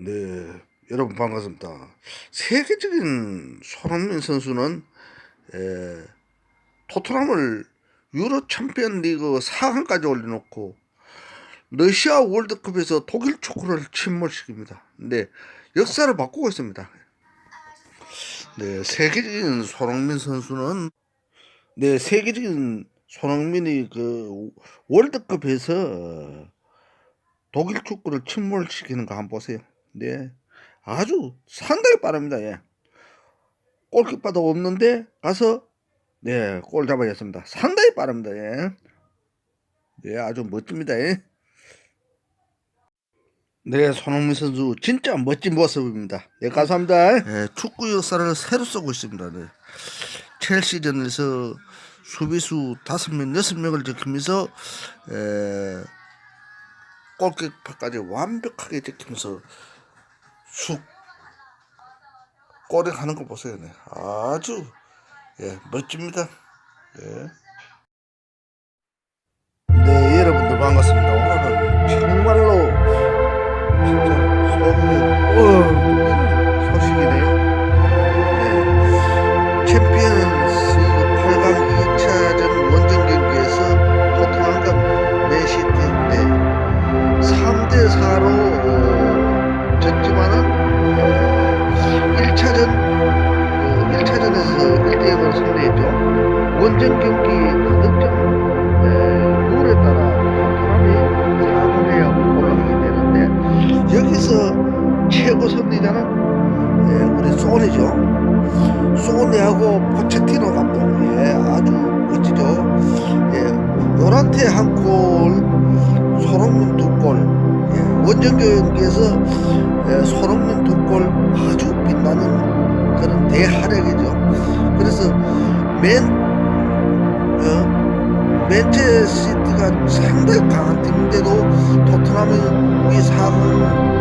네, 여러분 반갑습니다. 세계적인 손흥민 선수는 에, 토트넘을 유로 챔피언 리그 4강까지 올려놓고 러시아 월드컵에서 독일 축구를 침몰시킵니다. 네, 역사를 바꾸고 있습니다. 네, 세계적인 손흥민 선수는 네, 세계적인 손흥민이 그 월드컵에서 독일 축구를 침몰시키는 거 한번 보세요. 네. 아주 상당히 빠릅니다. 예. 골키퍼도 없는데 가서 네, 골 잡아냈습니다. 상당히 빠릅니다. 예. 네, 아주 멋집니다. 예. 네, 손흥민 선수 진짜 멋진 모습입니다. 네, 감사합니다. 네, 축구 역사를 새로 쓰고 있습니다. 네. 첼시전에서 수비수 다섯 명, 여섯 명을 지키면서 에, 골키퍼까지 완벽하게 지키면서 쑥 골에 가는 거 보세요. 네. 아주 예, 멋집니다. 네. 네, 여러분들 반갑습니다. 오늘은 정말로 진짜 소문이 어, 소식이네요. 네. 챔피언스 리그 8강 2차전 원정 경기에서 원정 경기 득점 에, 룰에 따라 4분의 0 올라가게 되는데 여기서 최고 승리자는 에, 우리 소니죠. 소니하고 포체티노 감독 예, 아주 멋지죠. 예, 요란테 한 골, 손흥민 두 골. 예, 원정 경기에서 예, 손흥민 두 골 아주 빛나는 그런 대활약이죠. 그래서 맨 어, 맨체스티가 상당히 강한 팀인데도 토트넘이 4강